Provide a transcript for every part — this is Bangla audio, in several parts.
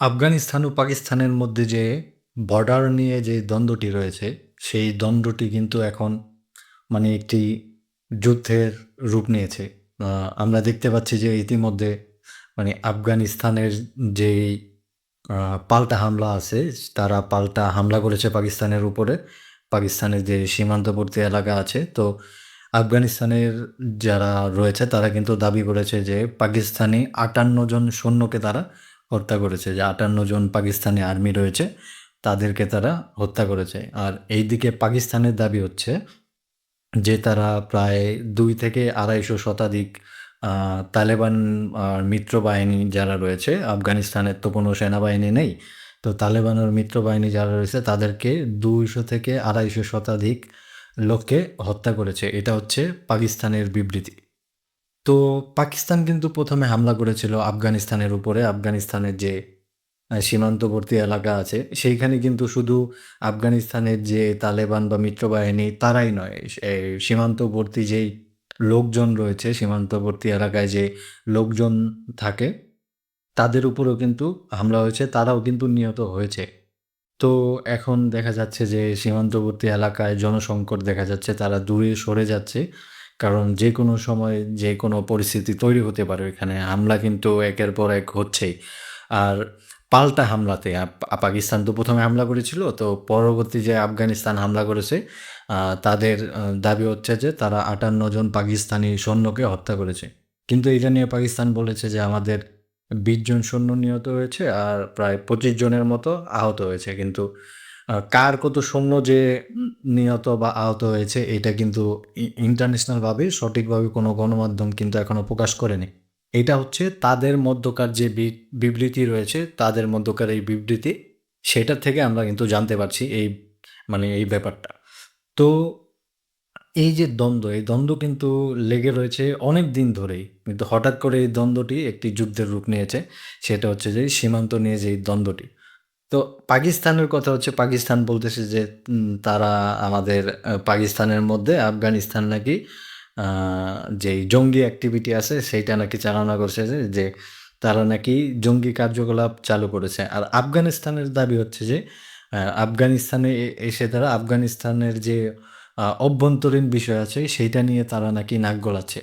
আফগানিস্তান ও পাকিস্তানের মধ্যে যে বর্ডার নিয়ে যে দ্বন্দ্বটি রয়েছে, সেই দ্বন্দ্বটি কিন্তু এখন মানে একটি যুদ্ধের রূপ নিয়েছে। আমরা দেখতে পাচ্ছি যে ইতিমধ্যে মানে আফগানিস্তানের যেই পাল্টা হামলা আছে, তারা পাল্টা হামলা করেছে পাকিস্তানের উপরে। পাকিস্তানের যে সীমান্তবর্তী এলাকা আছে, তো আফগানিস্তানের যারা রয়েছে তারা কিন্তু দাবি করেছে যে পাকিস্তানি ৫৮ জন সৈন্যকে তারা হত্যা করেছে। যে ৫৮ জন পাকিস্তানি আর্মি রয়েছে, তাদেরকে তারা হত্যা করেছে। আর এইদিকে পাকিস্তানের দাবি হচ্ছে যে তারা প্রায় দুই থেকে ২৫০ শতাধিক তালেবান আর মিত্র বাহিনী যারা রয়েছে, আফগানিস্তানের তো কোনো সেনাবাহিনী নেই। তো তালেবানের মিত্র বাহিনী যারা রয়েছে তাদেরকে ২০০ থেকে ২৫০ শতাধিক লোককে হত্যা করেছে। এটা হচ্ছে পাকিস্তানের বিবৃতি। তো পাকিস্তান কিন্তু প্রথমে হামলা করেছিল আফগানিস্তানের উপরে। আফগানিস্তানের যে সীমান্তবর্তী এলাকা আছে, সেইখানে কিন্তু শুধু আফগানিস্তানের যে তালেবান বা মিত্র বাহিনী তারাই নয়, সীমান্তবর্তী যেই লোকজন রয়েছে, সীমান্তবর্তী এলাকায় যে লোকজন থাকে, তাদের উপরেও কিন্তু হামলা হয়েছে, তারাও কিন্তু নিহত হয়েছে। তো এখন দেখা যাচ্ছে যে সীমান্তবর্তী এলাকায় জনসংকট দেখা যাচ্ছে, তারা দূরে সরে যাচ্ছে। কারণ যে কোনো সময় যে কোনো পরিস্থিতি তৈরি হতে পারে এখানে হামলা কিন্তু একের পর এক হচ্ছেই। আর পাল্টা হামলাতে পাকিস্তান তো প্রথমে হামলা করেছিল, তো পরবর্তী যে আফগানিস্তান হামলা করেছে, তাদের দাবি হচ্ছে যে তারা ৫৮ জন পাকিস্তানি সৈন্যকে হত্যা করেছে। কিন্তু এটা নিয়ে পাকিস্তান বলেছে যে আমাদের ২০ জন সৈন্য নিহত হয়েছে আর প্রায় ২৫ জনের মতো আহত হয়েছে। কিন্তু কার কত সৈন্য যে নিহত বা আহত হয়েছে এটা কিন্তু ই ইন্টারন্যাশনাল ভাবে সঠিকভাবে কোনো গণমাধ্যম কিন্তু এখনও প্রকাশ করেনি। এটা হচ্ছে তাদের মধ্যকার যে বিবৃতি রয়েছে, তাদের মধ্যকার এই বিবৃতি, সেটা থেকে আমরা কিন্তু জানতে পারছি এই মানে এই ব্যাপারটা। তো এই যে দ্বন্দ্ব, এই দ্বন্দ্ব কিন্তু লেগে রয়েছে অনেক দিন ধরেই। কিন্তু হঠাৎ করে এই দ্বন্দ্বটি একটি যুদ্ধের রূপ নিয়েছে। সেটা হচ্ছে যে সীমান্ত নিয়ে যে এই দ্বন্দ্বটি। তো পাকিস্তানের কথা হচ্ছে পাকিস্তান বলতেছে যে তারা আমাদের পাকিস্তানের মধ্যে আফগানিস্তান নাকি যেই জঙ্গি অ্যাক্টিভিটি আছে সেইটা নাকি চালনা করছে যে, যে তারা নাকি জঙ্গি কার্যকলাপ চালু করেছে। আর আফগানিস্তানের দাবি হচ্ছে যে আফগানিস্তানে এসে তারা আফগানিস্তানের যে অভ্যন্তরীণ বিষয় আছে সেইটা নিয়ে তারা নাকি নাক গলাচ্ছে।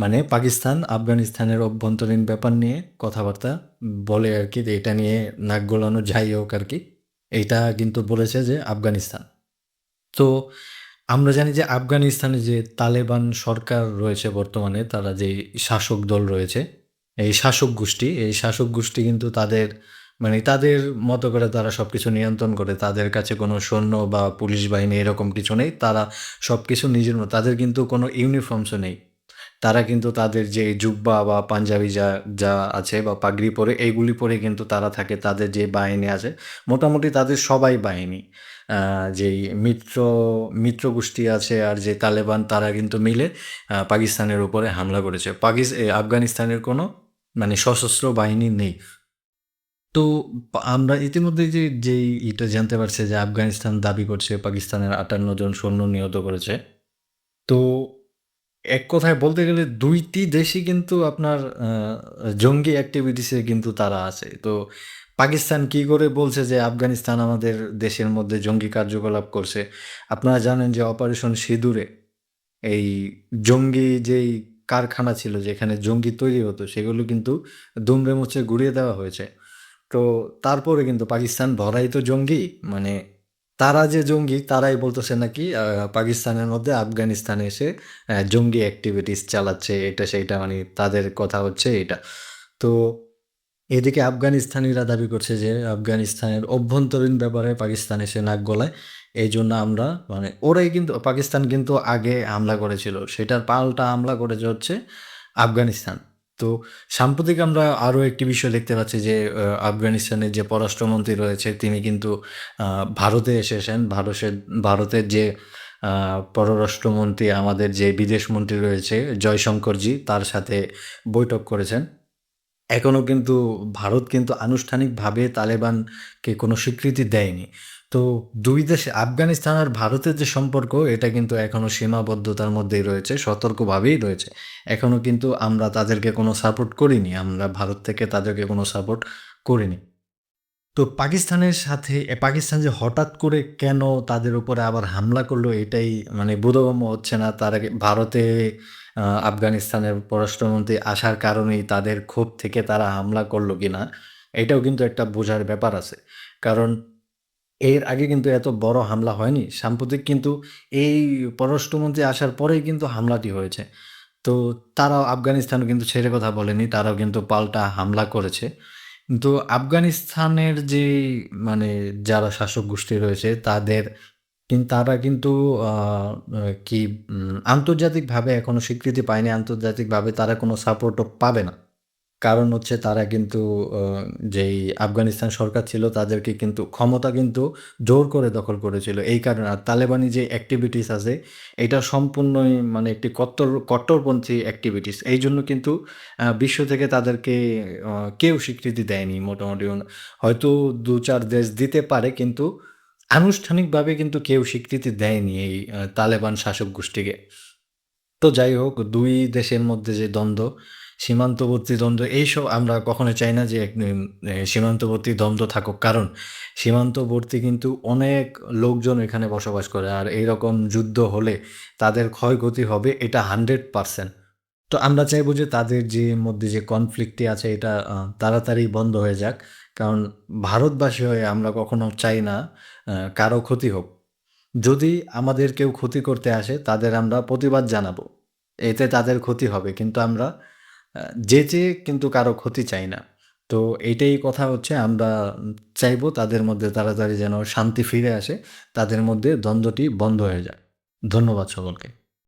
মানে পাকিস্তান আফগানিস্তানের অভ্যন্তরীণ ব্যাপার নিয়ে কথাবার্তা বলে আরকি যে এটা নিয়ে নাক গলানো যাই হোক আর কি এইটা কিন্তু বলেছে যে আফগানিস্তান। তো আমরা জানি যে আফগানিস্তানে যে তালেবান সরকার রয়েছে বর্তমানে, তারা যেই শাসক দল রয়েছে, এই শাসক গোষ্ঠী, এই শাসক গোষ্ঠী কিন্তু তাদের মানে তাদের মতো করে তারা সব কিছু নিয়ন্ত্রণ করে। তাদের কাছে কোনো সৈন্য বা পুলিশ বাহিনী এরকম কিছু নেই। তারা সব কিছু নিজের মতো তাদের কিন্তু কোনো ইউনিফর্মসও নেই। তারা কিন্তু তাদের যে জুব্বা বা পাঞ্জাবি যা, যা আছে বা পাগড়ি পরে এইগুলি পরে কিন্তু তারা থাকে। তাদের যে বাহিনী আছে, মোটামুটি তাদের সবাই বাহিনী। যেই মিত্র, মিত্র গোষ্ঠী আছে আর যে তালেবান তারা কিন্তু মিলে পাকিস্তানের উপরে হামলা করেছে। পাকিস এ আফগানিস্তানের কোনো মানে সশস্ত্র বাহিনী নেই। তো আমরা ইতিমধ্যে যে যেই ইটা জানতে পারছে যে আফগানিস্তান দাবি করছে পাকিস্তানের ৫৮ জন সৈন্য নিহত করেছে। তো এক কথায় বলতে গেলে দুইটি দেশই কিন্তু আপনার জঙ্গি অ্যাক্টিভিটিসে কিন্তু তারা আছে। তো পাকিস্তান কি করে বলছে যে আফগানিস্তান আমাদের দেশের মধ্যে জঙ্গি কার্যকলাপ করছে। আপনারা জানেন যে অপারেশন সিঁদুরে এই জঙ্গি যেই কারখানা ছিল যেখানে জঙ্গি তৈরি হতো, সেগুলো কিন্তু দুমড়ে মুচড়ে গুঁড়িয়ে দেওয়া হয়েছে। তো তারপরে কিন্তু পাকিস্তান ভরাই তো জঙ্গি। মানে তারা যে জঙ্গি, তারাই বলতেছে নাকি পাকিস্তানের মধ্যে আফগানিস্তানে এসে জঙ্গি অ্যাক্টিভিটিস চালাচ্ছে, এটা সেইটা মানে তাদের কথা হচ্ছে এটা। তো এদিকে আফগানিস্তানিরা দাবি করছে যে আফগানিস্তানের অভ্যন্তরীণ ব্যাপারে পাকিস্তান এসে নাক গলায়। এই জন্য আমরা মানে ওরাই কিন্তু, পাকিস্তান কিন্তু আগে হামলা করেছিল। সেটার পাল্টা হামলা করেছে হচ্ছে আফগানিস্তান। তো সাম্প্রতিক আমরা আরও একটি বিষয় দেখতে পাচ্ছি যে আফগানিস্তানের যে পররাষ্ট্রমন্ত্রী রয়েছে, তিনি কিন্তু ভারতে এসেছেন। ভারতের ভারতের যে পররাষ্ট্রমন্ত্রী, আমাদের যে বিদেশমন্ত্রী রয়েছে, জয়শঙ্করজি, তার সাথে বৈঠক করেছেন। এখনও কিন্তু ভারত কিন্তু আনুষ্ঠানিকভাবে তালেবানকে কোনো স্বীকৃতি দেয়নি। তো দুই দেশ আফগানিস্তান আর ভারতের যে সম্পর্ক এটা কিন্তু এখনও সীমাবদ্ধতার মধ্যেই রয়েছে, সতর্কভাবেই রয়েছে। এখনও কিন্তু আমরা তাদেরকে কোনো সাপোর্ট করিনি। আমরা ভারত থেকে তাদেরকে কোনো সাপোর্ট করিনি। তো পাকিস্তানের সাথে পাকিস্তান যে হঠাৎ করে কেন তাদের উপরে আবার হামলা করল এটাই মানে বোধগম্য হচ্ছে না। তার আগে ভারতে আফগানিস্তানের পররাষ্ট্রমন্ত্রী আসার কারণেই তাদের ক্ষোভ থেকে তারা হামলা করল কিনা, এটাও কিন্তু একটা বোঝার ব্যাপার আছে। কারণ এর আগে কিন্তু এত বড় হামলা হয়নি। সাম্প্রতিক কিন্তু এই পররাষ্ট্রমন্ত্রী আসার পরেই কিন্তু হামলাটি হয়েছে। তো তারাও আফগানিস্তানও কিন্তু ছেড়ে কথা বলেনি। তারাও কিন্তু পাল্টা হামলা করেছে। কিন্তু আফগানিস্তানের যে মানে যারা শাসক গোষ্ঠী রয়েছে, তাদের তারা কিন্তু কি আন্তর্জাতিকভাবে এখনও স্বীকৃতি পায়নি। আন্তর্জাতিকভাবে তারা কোনো সাপোর্টও পাবে না। কারণ হচ্ছে তারা কিন্তু যেই আফগানিস্তান সরকার ছিল তাদেরকে কিন্তু ক্ষমতা কিন্তু জোর করে দখল করেছিল। এই কারণে আর তালেবানি যে অ্যাক্টিভিটিস আছে এটা সম্পূর্ণই মানে একটি কট্টর কট্টরপন্থী অ্যাক্টিভিটিস এই জন্য কিন্তু বিশ্ব থেকে তাদেরকে কেউ স্বীকৃতি দেয়নি মোটামুটি হয়তো ২-৪ দেশ দিতে পারে কিন্তু আনুষ্ঠানিকভাবে কিন্তু কেউ স্বীকৃতি দেয়নি এই তালেবান শাসক গোষ্ঠীকে। তো যাই হোক দুই দেশের মধ্যে যে দ্বন্দ্ব, সীমান্তবর্তী দ্বন্দ্ব, এইসব আমরা কখনো চাই না যে সীমান্তবর্তী দ্বন্দ্ব থাকুক। কারণ সীমান্তবর্তী কিন্তু অনেক লোকজন এখানে বসবাস করে। আর এইরকম যুদ্ধ হলে তাদের ক্ষয়ক্ষতি হবে এটা 100% তো আমরা চাইব যে তাদের যে মধ্যে যে কনফ্লিক্টটি আছে এটা তাড়াতাড়ি বন্ধ হয়ে যাক। কারণ ভারতবাসী হয়ে আমরা কখনো চাই না কারও ক্ষতি হোক। যদি আমাদের কেউ ক্ষতি করতে আসে তাদের আমরা প্রতিবাদ জানাব। এতে তাদের ক্ষতি হবে। কিন্তু আমরা আ যেচে কিন্তু কারও ক্ষতি চাই না। তো এইটাই কথা হচ্ছে, আমরা চাইব তাদের মধ্যে তাড়াতাড়ি যেন শান্তি ফিরে আসে। তাদের মধ্যে দ্বন্দ্বটি বন্ধ হয়ে যায়। ধন্যবাদ সকলকে।